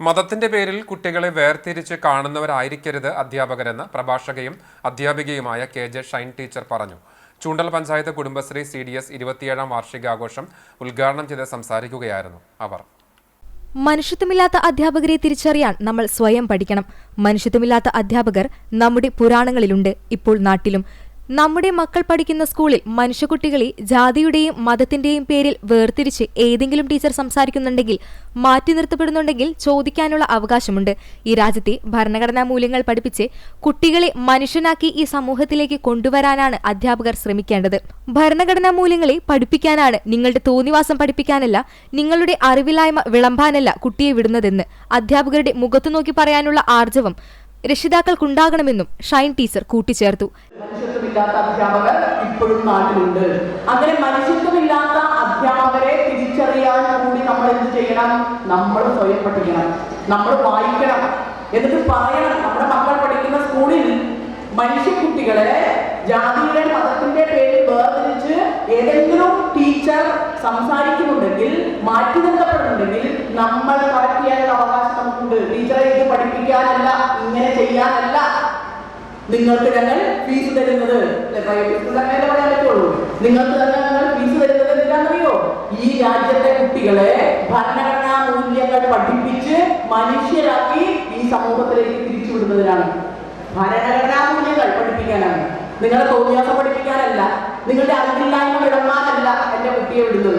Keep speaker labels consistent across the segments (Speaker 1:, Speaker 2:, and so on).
Speaker 1: മതത്തിന്റെ പേരിൽ കുട്ടികളെ വേർതിരിച്ച് കാണുന്നവരായിരിക്കരുത് അധ്യാപകരെന്ന് പ്രഭാഷകയും അധ്യാപികയുമായ കെ ജെ ഷൈൻ ടീച്ചർ പറഞ്ഞു. Choondal panchayat Kudumbashree C D S ഇരുപത്തിയേഴാം വാർഷികാഘോഷം ഉദ്ഘാടനം ചെയ്ത് സംസാരിക്കുകയായിരുന്നു അവർ.
Speaker 2: മനുഷ്യത്വമില്ലാത്ത അധ്യാപകരെ തിരിച്ചറിയാൻ നമ്മൾ സ്വയം പഠിക്കണം. മനുഷ്യത്വമില്ലാത്ത അധ്യാപകർ നമ്മുടെ പുരാണങ്ങളിലുണ്ട്. ഇപ്പോൾ നാട്ടിലും നമ്മുടെ മക്കൾ പഠിക്കുന്ന സ്കൂളിൽ മനുഷ്യക്കുട്ടികളെ ജാതിയുടെയും മതത്തിന്റെയും പേരിൽ വേർതിരിച്ച് ഏതെങ്കിലും ടീച്ചർ സംസാരിക്കുന്നുണ്ടെങ്കിൽ മാറ്റി നിർത്തപ്പെടുന്നുണ്ടെങ്കിൽ ചോദിക്കാനുള്ള അവകാശമുണ്ട്. ഈ രാജ്യത്തെ ഭരണഘടനാ മൂല്യങ്ങൾ പഠിപ്പിച്ച് കുട്ടികളെ മനുഷ്യനാക്കി ഈ സമൂഹത്തിലേക്ക് കൊണ്ടുവരാനാണ് അധ്യാപകർ ശ്രമിക്കേണ്ടത്. ഭരണഘടനാ മൂല്യങ്ങളെ പഠിപ്പിക്കാനാണ് നിങ്ങളുടെ തോന്നിവാസം പഠിപ്പിക്കാനല്ല നിങ്ങളുടെ അറിവില്ലായ്മ വിളമ്പാനല്ല കുട്ടിയെ വിടുന്നതെന്ന് അധ്യാപകരുടെ മുഖത്തു നോക്കി പറയാനുള്ള ആർജവം രക്ഷിതാക്കൾക്കുണ്ടാകണമെന്നും ഷൈൻ ടീച്ചർ കൂട്ടിച്ചേർത്തു.
Speaker 3: ഇപ്പോഴും നാട്ടിലുണ്ട്. അങ്ങനെ മനുഷ്യത്വമില്ലാത്ത കൂടി നമ്മൾ ചെയ്യണം? നമ്മൾ നമ്മൾ വായിക്കണം. എന്നിട്ട് പഠിക്കുന്ന സ്കൂളിൽ മനുഷ്യക്കുട്ടികളെ ജാതിയുടെ മതത്തിന്റെ പേരിൽ വേർതിരിച്ച് ഏതെങ്കിലും ടീച്ചർ സംസാരിക്കുന്നുണ്ടെങ്കിൽ മാറ്റി ഇങ്ങനെ ചെയ്യാനല്ല. നിങ്ങൾക്ക് ഞങ്ങൾ ഫീസ് തരുന്നത്. അങ്ങനെ പറയാൻ പറ്റുള്ളൂ. നിങ്ങൾക്ക് തന്നെ ഞങ്ങൾ ഫീസ് തരുന്നത് എന്തിനാണെന്നറിയോ ഈ രാജ്യത്തെ കുട്ടികളെ ഭരണഘടനാ മൂല്യങ്ങൾ പഠിപ്പിച്ച് മനുഷ്യരാക്കി ഈ സമൂഹത്തിലേക്ക് തിരിച്ചു വിടുന്നതിനാണ്. ഭരണഘടനാ മൂല്യങ്ങൾ പഠിപ്പിക്കാനാണ്. നിങ്ങളെ തോന്നിയാസം പഠിപ്പിക്കാനല്ല. നിങ്ങളുടെ അറിവില്ലായ്മ വിടമാനല്ല എന്റെ കുട്ടിയെ വിടുന്നത്.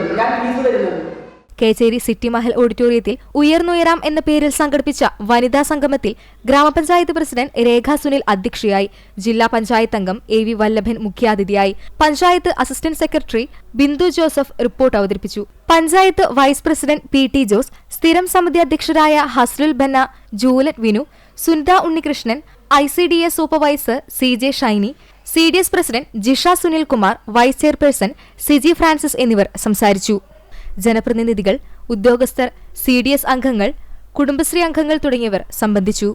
Speaker 2: കേച്ചേരി സിറ്റി മഹൽ ഓഡിറ്റോറിയത്തിൽ ഉയർന്നുയരാം എന്ന പേരിൽ സംഘടിപ്പിച്ച വനിതാ സംഗമത്തിൽ ഗ്രാമപഞ്ചായത്ത് പ്രസിഡന്റ് രേഖ സുനിൽ അധ്യക്ഷയായി ജില്ലാ പഞ്ചായത്ത് അംഗം എ വി വല്ലഭൻ മുഖ്യാതിഥിയായി panchayat assistant secretary Bindu Joseph report അവതരിപ്പിച്ചു. Panchayat vice president P T Jose സ്ഥിരം സമിതി അധ്യക്ഷരായ Hasrul Banna Juliet Vinu Sunitha Unnikrishnan I C D S supervisor C J Shiny C D S president Jisha Sunilkumar vice chairperson Siji Francis എന്നിവർ സംസാരിച്ചു. ജനപ്രതിനിധികൾ ഉദ്യോഗസ്ഥർ C അംഗങ്ങൾ കുടുംബശ്രീ അംഗങ്ങൾ തുടങ്ങിയവർ സംബന്ധിച്ചു.